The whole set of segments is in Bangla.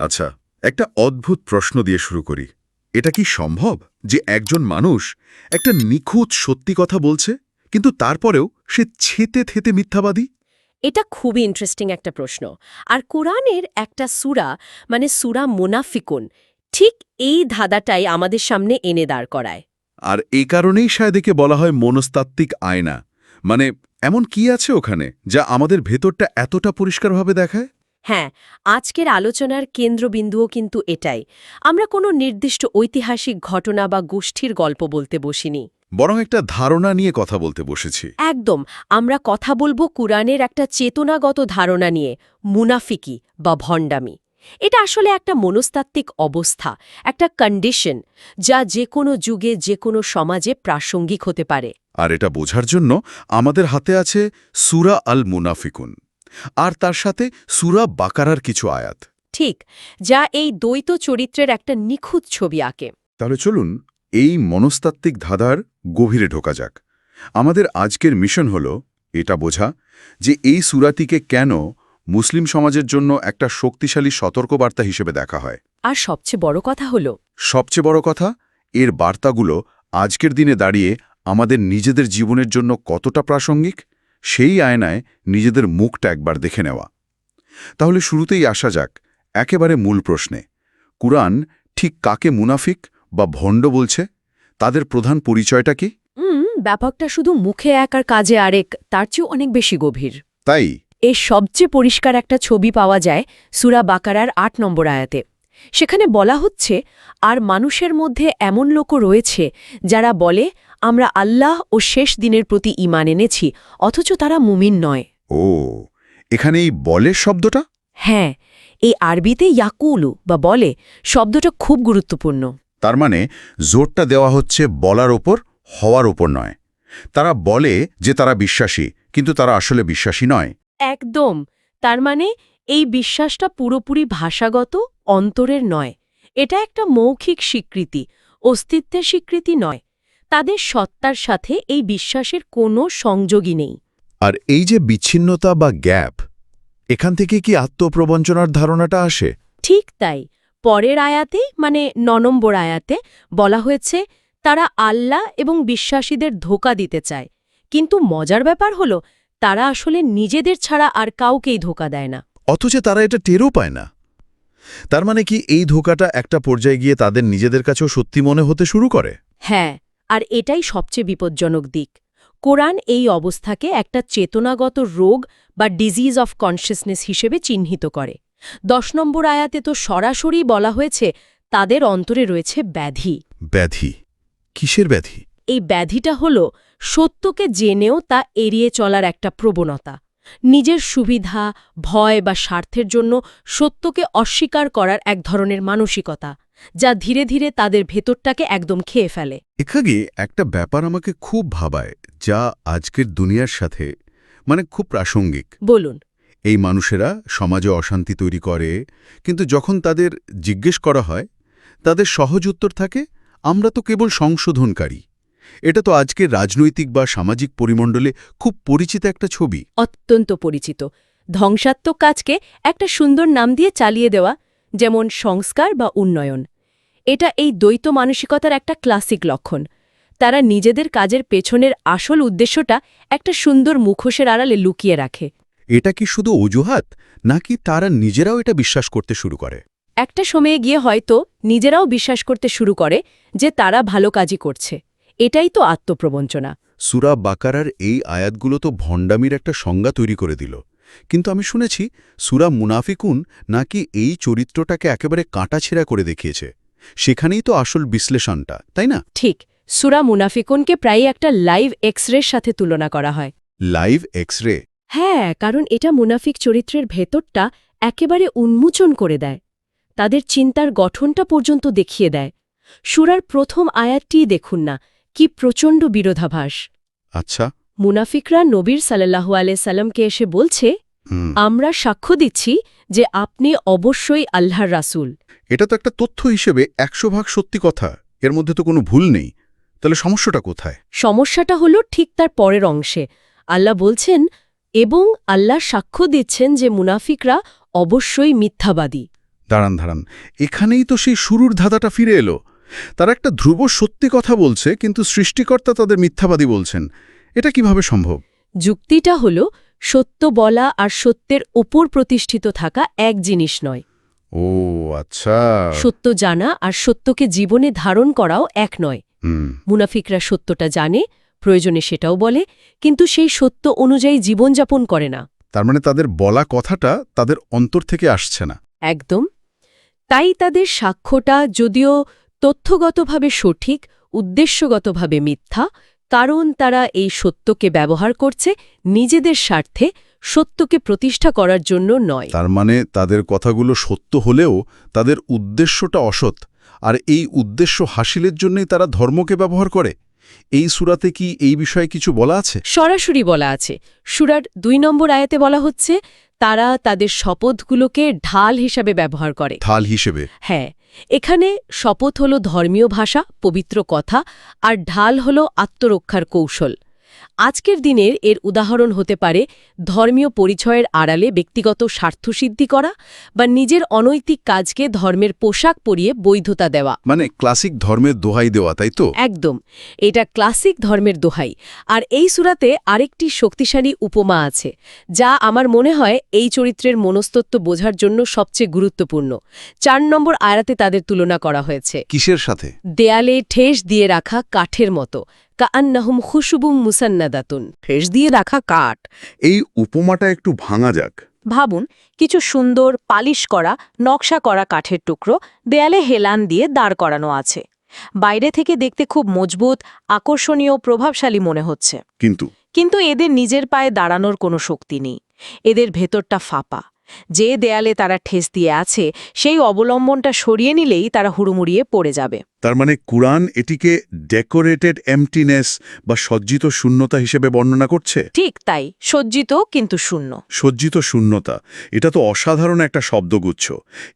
আচ্ছা একটা অদ্ভুত প্রশ্ন দিয়ে শুরু করি। এটা কি সম্ভব যে একজন মানুষ একটা নিখুঁত সত্যি কথা বলছে কিন্তু তারপরেও সে ছেতে থেতে মিথ্যাবাদী? এটা খুবই ইন্টারেস্টিং একটা প্রশ্ন। আর কোরআনের একটা সুরা মানে সুরা মোনাফিকুন ঠিক এই ধাঁধাটাই আমাদের সামনে এনে দাঁড় করায়। আর এই কারণেই শায়দ একে বলা হয় মনস্তাত্ত্বিক আয়না। মানে এমন কি আছে ওখানে যা আমাদের ভেতরটা এতটা পরিষ্কারভাবে দেখায়? হ্যাঁ আজকের আলোচনার কেন্দ্রবিন্দুও কিন্তু এটাই। আমরা কোনো নির্দিষ্ট ঐতিহাসিক ঘটনা বা গোষ্ঠীর গল্প বলতে বসিনি। বরং একটা ধারণা নিয়ে কথা বলতে বসেছি। একদম আমরা কথা বলব কুরআনের একটা চেতনাগত ধারণা নিয়ে মুনাফিকি বা ভণ্ডামি। এটা আসলে একটা মনস্তাত্ত্বিক অবস্থা একটা কন্ডিশন যা যে কোনো যুগে যে কোনো সমাজে প্রাসঙ্গিক হতে পারে। আর এটা বোঝার জন্য আমাদের হাতে আছে সুরা আল মুনাফিকুন আর তার সাথে সুরা বাকারার কিছু আয়াত। ঠিক যা এই দ্বৈত চরিত্রের একটা নিখুঁত ছবি আঁকে। তাহলে চলুন এই মনস্তাত্ত্বিক ধাঁধার গভীরে ঢোকা যাক। আমাদের আজকের মিশন হল এটা বোঝা যে এই সুরাটিকে কেন মুসলিম সমাজের জন্য একটা শক্তিশালী সতর্কবার্তা হিসেবে দেখা হয়। আর সবচেয়ে বড় কথা হল সবচেয়ে বড় কথা এর বার্তাগুলো আজকের দিনে দাঁড়িয়ে আমাদের নিজেদের জীবনের জন্য কতটা প্রাসঙ্গিক? সেই আয়নায় নিজেদের মুখটা একবার দেখে নেওয়া। তাহলে শুরুতেই আসা যাক একেবারে মূল প্রশ্নে। কুরআন ঠিক কাকে মুনাফিক বা ভণ্ড বলছে? তাদের প্রধান পরিচয়টা কি? ব্যাপকটা শুধু মুখে এক আর কাজে আরেক তার চেয়েও অনেক বেশি গভীর। তাই? এর সবচেয়ে পরিষ্কার একটা ছবি পাওয়া যায় সুরা বাকারার আট নম্বর আয়াতে। সেখানে বলা হচ্ছে আর মানুষের মধ্যে এমন লোকও রয়েছে যারা বলে আমরা আল্লাহ ও শেষ দিনের প্রতি ইমান এনেছি অথচ তারা মুমিন নয়। ও এখানে এই বলের শব্দটা? হ্যাঁ এই আরবিতে ইয়াকুলু বা বলে শব্দটা খুব গুরুত্বপূর্ণ। তার মানে জোরটা দেওয়া হচ্ছে বলার ওপর হওয়ার ওপর নয়। তারা বলে যে তারা বিশ্বাসী কিন্তু তারা আসলে বিশ্বাসী নয়। একদম তার মানে এই বিশ্বাসটা পুরোপুরি ভাষাগত অন্তরের নয়। এটা একটা মৌখিক স্বীকৃতি অস্তিত্বের স্বীকৃতি নয়। তাদের সত্তার সাথে এই বিশ্বাসের কোনো সংযোগই নেই। আর এই যে বিচ্ছিন্নতা বা গ্যাপ এখান থেকে কি আত্মপ্রবঞ্চনার ধারণাটা আসে? ঠিক তাই। পরের আয়াতে মানে ননম্বর আয়াতে বলা হয়েছে তারা আল্লাহ এবং বিশ্বাসীদের ধোকা দিতে চায়। কিন্তু মজার ব্যাপার হলো তারা আসলে নিজেদের ছাড়া আর কাউকেই ধোকা দেয় না। অথচ তারা এটা টেরও পায় না। তার মানে কি এই ধোকাটা একটা পর্যায়ে গিয়ে তাদের নিজেদের কাছেও সত্যি মনে হতে শুরু করে? হ্যাঁ আর এটাই সবচেয়ে বিপজ্জনক দিক। কোরআন এই অবস্থাকে একটা চেতনাগত রোগ বা ডিজিজ অফ কনসিয়াসনেস হিসেবে চিহ্নিত করে। দশ নম্বর আয়াতে তো সরাসরি বলা হয়েছে তাদের অন্তরে রয়েছে ব্যাধি। ব্যাধি? কিসের ব্যাধি? এই ব্যাধিটা হল সত্যকে জেনেও তা এড়িয়ে চলার একটা প্রবণতা। নিজের সুবিধা ভয় বা স্বার্থের জন্য সত্যকে অস্বীকার করার এক ধরনের মানসিকতা। যা ধীরে ধীরে তাদের ভেতরটাকে একদম খেয়ে ফেলে। এখানে একটা ব্যাপার আমাকে খুব ভাবায় যা আজকের দুনিয়ার সাথে মানে খুব প্রাসঙ্গিক। বলুন। এই মানুষেরা সমাজে অশান্তি তৈরি করে কিন্তু যখন তাদের জিজ্ঞেস করা হয় তাদের সহজ উত্তর থাকে আমরা তো কেবল সংশোধনকারী। এটা তো আজকের রাজনৈতিক বা সামাজিক পরিমণ্ডলে খুব পরিচিত একটা ছবি। অত্যন্ত পরিচিত। ধ্বংসাত্মক কাজকে একটা সুন্দর নাম দিয়ে চালিয়ে দেওয়া যেমন সংস্কার বা উন্নয়ন। এটা এই দ্বৈত মানসিকতার একটা ক্লাসিক লক্ষণ। তারা নিজেদের কাজের পেছনের আসল উদ্দেশ্যটা একটা সুন্দর মুখোশের আড়ালে লুকিয়ে রাখে। এটা কি শুধু অজুহাত নাকি তারা নিজেরাও এটা বিশ্বাস করতে শুরু করে? একটা সময়ে গিয়ে হয়তো নিজেরাও বিশ্বাস করতে শুরু করে যে তারা ভালো কাজই করছে। এটাই তো আত্মপ্রবঞ্চনা। সুরা বাকারার এই আয়াতগুলো তো ভণ্ডামির একটা সংজ্ঞা তৈরি করে দিল। কিন্তু আমি শুনেছি সুরা মুনাফিকুন নাকি এই চরিত্রটাকে একেবারে কাঁটাছেঁড়া করে দেখিয়েছে। সেখানেই তো আসল বিশ্লেষণটা তাই না? ঠিক। সুরা মুনাফিকুনকে প্রায় একটা লাইভ এক্সরের সাথে তুলনা করা হয়। লাইভ এক্স রে হ্যাঁ কারণ এটা মুনাফিক চরিত্রের ভেতরটা একেবারে উন্মোচন করে দেয়। তাদের চিন্তার গঠনটা পর্যন্ত দেখিয়ে দেয়। সুরার প্রথম আয়াতটিই দেখুন না কি প্রচণ্ড বিরোধাভাস। আচ্ছা। মুনাফিকরা নবীর সাল্লাহু সাল্লামকে এসে বলছে আমরা সাক্ষ্য দিচ্ছি যে আপনি অবশ্যই আল্লাহর রাসূল। এটা তো একটা তথ্য হিসেবে একশো ভাগ সত্যি কথা। এর মধ্যে তো কোনো ভুল নেই। তাহলে সমস্যাটা কোথায়? সমস্যাটা হল ঠিক তার পরের অংশে। আল্লাহ বলছেন এবং আল্লাহ সাক্ষ্য দিচ্ছেন যে মুনাফিকরা অবশ্যই মিথ্যাবাদী। দাঁড়ান দাঁড়ান। এখানেই তো সেই শুরুর ধাঁধাটা ফিরে এলো। তারা একটা ধ্রুব সত্যি কথা বলছে কিন্তু সৃষ্টিকর্তা তাদের মিথ্যাবাদী বলছেন। এটা কীভাবে সম্ভব? যুক্তিটা হল সত্য বলা আর সত্যের ওপর প্রতিষ্ঠিত থাকা এক জিনিস নয়। ও আচ্ছা। সত্য জানা আর সত্যকে জীবনে ধারণ করাও এক নয়। মুনাফিকরা সত্যটা জানে প্রয়োজনে সেটাও বলে কিন্তু সেই সত্য অনুযায়ী জীবনযাপন করে না। তার মানে তাদের বলা কথাটা তাদের অন্তর থেকে আসছে না। একদম। তাই তাদের সাক্ষ্যটা যদিও তথ্যগতভাবে সঠিক উদ্দেশ্যগতভাবে মিথ্যা কারণ তারা এই সত্যকে ব্যবহার করছে নিজেদের স্বার্থে সত্যকে প্রতিষ্ঠা করার জন্য নয়। তার মানে তাদের কথাগুলো সত্য হলেও তাদের উদ্দেশ্যটা অসৎ আর এই উদ্দেশ্য হাসিলের জন্যই তারা ধর্মকে ব্যবহার করে। এই সুরাতে কি এই বিষয়ে কিছু বলা আছে? সরাসরি বলা আছে। সুরার দুই নম্বর আয়াতে বলা হচ্ছে তারা তাদের শপথগুলোকে ঢাল হিসাবে ব্যবহার করে। ঢাল হিসেবে। হ্যাঁ এখানে শপথ হল ধর্মীয় ভাষা পবিত্র কথা আর ঢাল হল আত্মরক্ষার কৌশল। আজকের দিনের এর উদাহরণ হতে পারে ধর্মীয় পরিচয়ের আড়ালে ব্যক্তিগত স্বার্থসিদ্ধি করা বা নিজের অনৈতিক কাজকে ধর্মের পোশাক পরিয়ে বৈধতা দেওয়া। মানে ক্লাসিক ধর্মের দোহাই দেওয়া তাই তো? একদম। এটা ক্লাসিক ধর্মের দোহাই। আর এই সুরাতে আরেকটি শক্তিশালী উপমা আছে যা আমার মনে হয় এই চরিত্রের মনস্তত্ব বোঝার জন্য সবচেয়ে গুরুত্বপূর্ণ। চার নম্বর আয়াতে তাদের তুলনা করা হয়েছে। কিসের সাথে? দেয়ালে ঠেস দিয়ে রাখা কাঠের মতো। কান্নাহুম খুশুবুম মুসান্নাদাতুন। ঠেস দিয়ে রাখা কাঠ। এই উপমাটা একটু ভাঙা যাক। ভাবুন কিছু সুন্দর পালিশ করা নকশা করা কাঠের টুকরো দেয়ালে হেলান দিয়ে দাঁড় করানো আছে। বাইরে থেকে দেখতে খুব মজবুত আকর্ষণীয় প্রভাবশালী মনে হচ্ছে। কিন্তু? কিন্তু এদের নিজের পায়ে দাঁড়ানোর কোনো শক্তি নেই। এদের ভেতরটা ফাঁপা। যে দেয়ালে তারা ঠেস দিয়ে আছে সেই অবলম্বনটা সরিয়ে নিলেই তারা হুড়ুমুড়িয়ে পড়ে যাবে। তার মানে কুরআন এটিকে ডেকোরেটেড এমটিনেস বা সজ্জিত শূন্যতা হিসেবে বর্ণনা করছে? ঠিক তাই সজ্জিত কিন্তু শূন্য। সজ্জিত শূন্যতা এটা তো অসাধারণ একটা শব্দগুচ্ছ।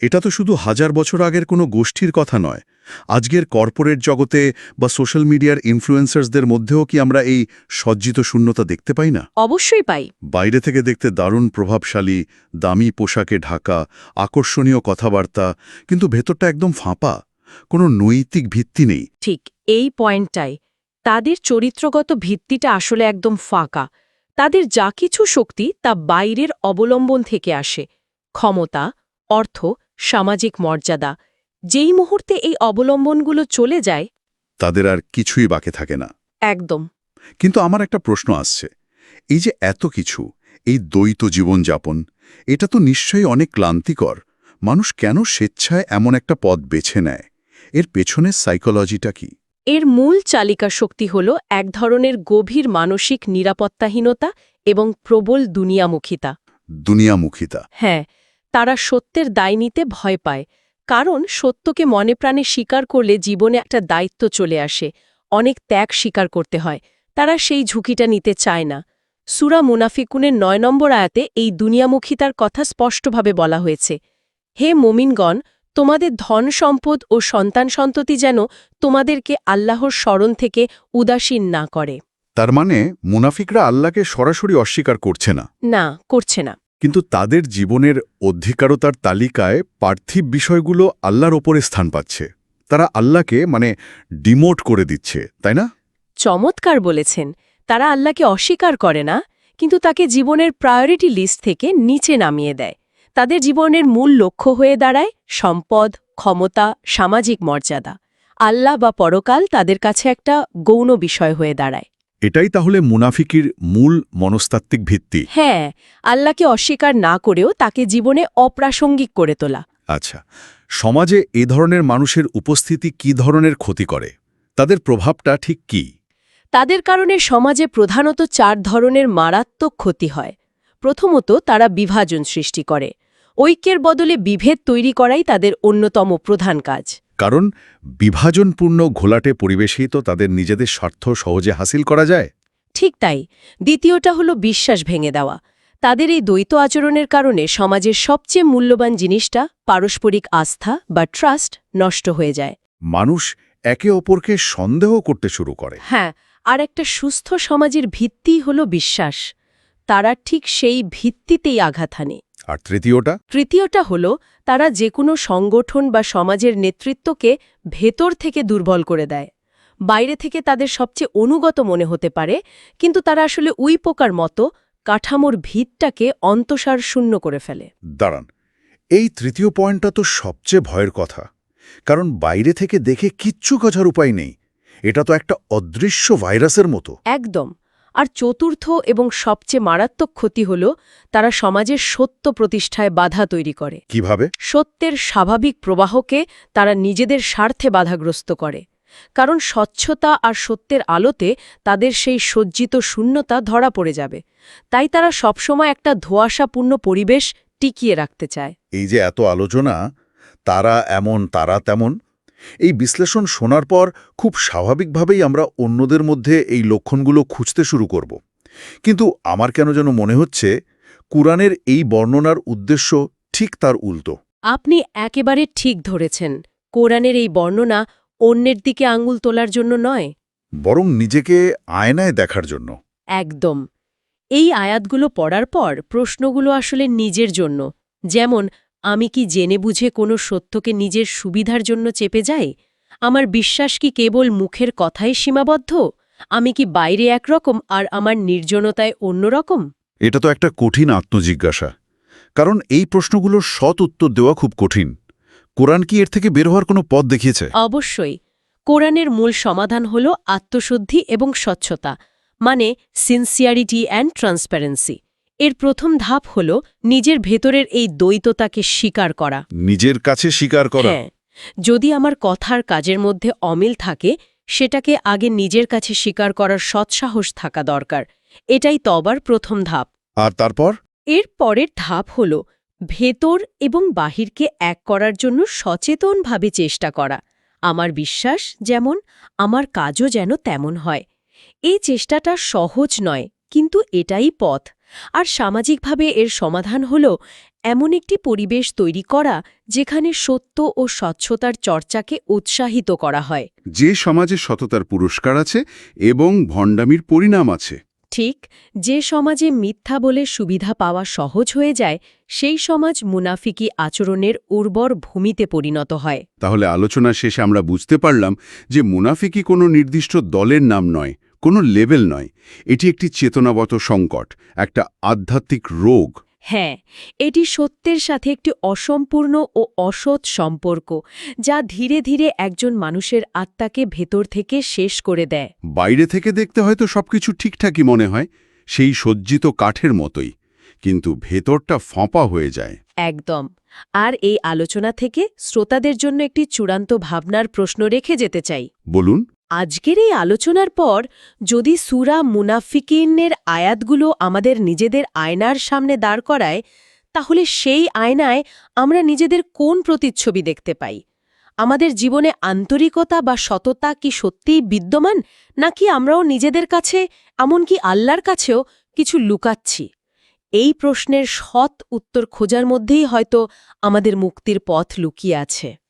এটা তো শুধু হাজার বছর আগের কোনো গোষ্ঠীর কথা নয়। আজকের কর্পোরেট জগতে বা সোশ্যাল মিডিয়ার ইনফ্লুয়েন্সার্সদের মধ্যেও কি আমরা এই সজ্জিত শূন্যতা দেখতে পাই না? অবশ্যই পাই। বাইরে থেকে দেখতে দারুণ প্রভাবশালী দামি পোশাকে ঢাকা আকর্ষণীয় কথাবার্তা কিন্তু ভেতরটা একদম ফাঁপা কোনো নৈতিক ভিত্তি নেই। ঠিক এই পয়েন্টটাই। তাদের চরিত্রগত ভিত্তিটা আসলে একদম ফাঁকা। তাদের যা কিছু শক্তি তা বাইরের অবলম্বন থেকে আসে। ক্ষমতা অর্থ সামাজিক মর্যাদা যেই মুহূর্তে এই অবলম্বনগুলো চলে যায় তাদের আর কিছুই বাকি থাকে না। একদম। কিন্তু আমার একটা প্রশ্ন আসছে। এই যে এত কিছু এই দ্বৈত জীবনযাপন এটা তো নিশ্চয়ই অনেক ক্লান্তিকর। মানুষ কেন স্বেচ্ছায় এমন একটা পথ বেছে নেয়? এর পেছনের সাইকোলজিটা কি? এর মূল চালিকা শক্তি হল এক ধরনের গভীর মানসিক নিরাপত্তাহীনতা এবং প্রবল দুনিয়ামুখিতা। দুনিয়ামুখিতা। হ্যাঁ তারা সত্যের দায় নিতে ভয় পায়। কারণ সত্যকে মনে প্রাণে স্বীকার করলে জীবনে একটা দায়িত্ব চলে আসে অনেক ত্যাগ স্বীকার করতে হয় তারা সেই ঝুঁকিটা নিতে চায় না। সুরা মুনাফিকুনের নয় নম্বর আয়াতে এই দুনিয়ামুখিতার কথা স্পষ্টভাবে বলা হয়েছে হে মোমিনগণ তোমাদের ধন সম্পদ ও সন্তান সন্ততি যেন তোমাদেরকে আল্লাহর স্মরণ থেকে উদাসীন না করে। তার মানে মুনাফিকরা আল্লাহকে সরাসরি অস্বীকার করছে না। না করছে না। কিন্তু তাদের জীবনের অধিকারতার তালিকায় পার্থিব বিষয়গুলো আল্লাহর ওপরে স্থান পাচ্ছে। তারা আল্লাহকে মানে ডিমোট করে দিচ্ছে, তাই না? চমৎকার বলেছেন। তারা আল্লাহকে অস্বীকার করে না, কিন্তু তাকে জীবনের প্রায়োরিটি লিস্ট থেকে নিচে নামিয়ে দেয়। তাদের জীবনের মূল লক্ষ্য হয়ে দাঁড়ায় সম্পদ, ক্ষমতা, সামাজিক মর্যাদা। আল্লাহ বা পরকাল তাদের কাছে একটা গৌণ বিষয় হয়ে দাঁড়ায়। এটাই তাহলে মুনাফিকির মূল মনস্তাত্ত্বিক ভিত্তি। হ্যাঁ আল্লাহকে অস্বীকার না করেও তাকে জীবনে অপ্রাসঙ্গিক করে তোলা। আচ্ছা সমাজে এ ধরনের মানুষের উপস্থিতি কি ধরনের ক্ষতি করে? তাদের প্রভাবটা ঠিক কি? তাদের কারণে সমাজে প্রধানত চার ধরনের মারাত্মক ক্ষতি হয়। প্রথমত তারা বিভাজন সৃষ্টি করে। ঐক্যের বদলে বিভেদ তৈরি করাই তাদের অন্যতম প্রধান কাজ। কারণ বিভাজনপূর্ণ ঘোলাটে পরিবেশেই তো তাদের নিজেদের স্বার্থ সহজে হাসিল করা যায়? ঠিক তাই। দ্বিতীয়টা হলো বিশ্বাস ভেঙে দেওয়া। তাদের এই দ্বৈত আচরণের কারণে সমাজের সবচেয়ে মূল্যবান জিনিসটা পারস্পরিক আস্থা বা ট্রাস্ট নষ্ট হয়ে যায়। মানুষ একে অপরকে সন্দেহ করতে শুরু করে। হ্যাঁ আর একটা সুস্থ সমাজের ভিত্তিই হল বিশ্বাস। তারা ঠিক সেই ভিত্তিতেই আঘাত হানে। আর তৃতীয়টা? তৃতীয়টা হল তারা যে কোনো সংগঠন বা সমাজের নেতৃত্বকে ভেতর থেকে দুর্বল করে দেয়। বাইরে থেকে তাদের সবচেয়ে অনুগত মনে হতে পারে কিন্তু তারা আসলে উই পোকার মতো কাঠামোর ভিতটাকে অন্তসার শূন্য করে ফেলে। দাঁড়ান এই তৃতীয় পয়েন্টটা তো সবচেয়ে ভয়ের কথা কারণ বাইরে থেকে দেখে কিচ্ছু কাজার উপায় নেই। এটা তো একটা অদৃশ্য ভাইরাসের মতো। একদম। আর চতুর্থ এবং সবচেয়ে মারাত্মক ক্ষতি হল তারা সমাজের সত্য প্রতিষ্ঠায় বাধা তৈরি করে। কীভাবে? সত্যের স্বাভাবিক প্রবাহকে তারা নিজেদের স্বার্থে বাধাগ্রস্ত করে। কারণ স্বচ্ছতা আর সত্যের আলোতে তাদের সেই সজ্জিত শূন্যতা ধরা পড়ে যাবে। তাই তারা সবসময় একটা ধোঁয়াশাপূর্ণ পরিবেশ টিকিয়ে রাখতে চায়। এই যে এত আলোচনা তারা এমন তারা তেমন এই বিশ্লেষণ শোনার পর খুব স্বাভাবিকভাবেই আমরা অন্যদের মধ্যে এই লক্ষণগুলো খুঁজতে শুরু করব। কিন্তু আমার কেন যেন মনে হচ্ছে কুরআনের এই বর্ণনার উদ্দেশ্য ঠিক তার উল্টো। আপনি একেবারে ঠিক ধরেছেন কোরআনের এই বর্ণনা অন্যের দিকে আঙুল তোলার জন্য নয়। বরং নিজেকে আয়নায় দেখার জন্য। একদম। এই আয়াতগুলো পড়ার পর প্রশ্নগুলো আসলে নিজের জন্য যেমন আমি কি জেনে বুঝে কোনো সত্যকে নিজের সুবিধার জন্য চেপে যাই? আমার বিশ্বাস কি কেবল মুখের কথাই সীমাবদ্ধ? আমি কি বাইরে একরকম আর আমার নির্জনতায় অন্যরকম? এটা তো একটা কঠিন আত্মজিজ্ঞাসা। কারণ এই প্রশ্নগুলোর সৎ উত্তর দেওয়া খুব কঠিন। কোরআন কি এর থেকে বের হওয়ার কোনো পথ দেখিয়েছে? অবশ্যই। কোরআনের মূল সমাধান হল আত্মশুদ্ধি এবং স্বচ্ছতা মানে সিনসিয়ারিটি অ্যান্ড ট্রান্সপারেন্সি এর প্রথম ধাপ হল নিজের ভেতরের এই দ্বৈততাকে স্বীকার করা। নিজের কাছে স্বীকার করা। হ্যাঁ যদি আমার কথার কাজের মধ্যে অমিল থাকে সেটাকে আগে নিজের কাছে স্বীকার করার সৎসাহস থাকা দরকার। এটাই তবার প্রথম ধাপ। আর তারপর? এর পরের ধাপ হল ভেতর এবং বাহিরকে এক করার জন্য সচেতনভাবে চেষ্টা করা। আমার বিশ্বাস যেমন আমার কাজও যেন তেমন হয়। এই চেষ্টাটা সহজ নয় কিন্তু এটাই পথ। আর সামাজিকভাবে এর সমাধান হল এমন একটি পরিবেশ তৈরি করা যেখানে সত্য ও স্বচ্ছতার চর্চাকে উৎসাহিত করা হয়। যে সমাজে সততার পুরস্কার আছে এবং ভণ্ডামির পরিণাম আছে। ঠিক যে সমাজে মিথ্যা বলে সুবিধা পাওয়া সহজ হয়ে যায় সেই সমাজ মুনাফিকি আচরণের উর্বর ভূমিতে পরিণত হয়। তাহলে আলোচনা শেষে আমরা বুঝতে পারলাম যে মুনাফিকি কোনো নির্দিষ্ট দলের নাম নয় কোনো লেভেল নয়। এটি একটি চেতনাগত সংকট একটা আধ্যাত্মিক রোগ। হ্যাঁ এটি সত্যের সাথে একটি অসম্পূর্ণ ও অসৎ সম্পর্ক যা ধীরে ধীরে একজন মানুষের আত্মাকে ভেতর থেকে শেষ করে দেয়। বাইরে থেকে দেখতে হয়তো সবকিছু ঠিকঠাকই মনে হয় সেই সজ্জিত কাঠের মতোই কিন্তু ভেতরটা ফাঁপা হয়ে যায়। একদম। আর এই আলোচনা থেকে শ্রোতাদের জন্য একটি চূড়ান্ত ভাবনার প্রশ্ন রেখে যেতে চাই। বলুন। আজকের এই আলোচনার পর যদি সুরা মুনাফিকিনের আয়াতগুলো আমাদের নিজেদের আয়নার সামনে দাঁড় করায়, তাহলে সেই আয়নায় আমরা নিজেদের কোন প্রতিচ্ছবি দেখতে পাই? আমাদের জীবনে আন্তরিকতা বা সততা কি সত্যিই বিদ্যমান, নাকি আমরাও নিজেদের কাছে, এমনকি আল্লাহর কাছেও কিছু লুকাচ্ছি? এই প্রশ্নের সৎ উত্তর খোঁজার মধ্যেই হয়তো আমাদের মুক্তির পথ লুকিয়ে আছে।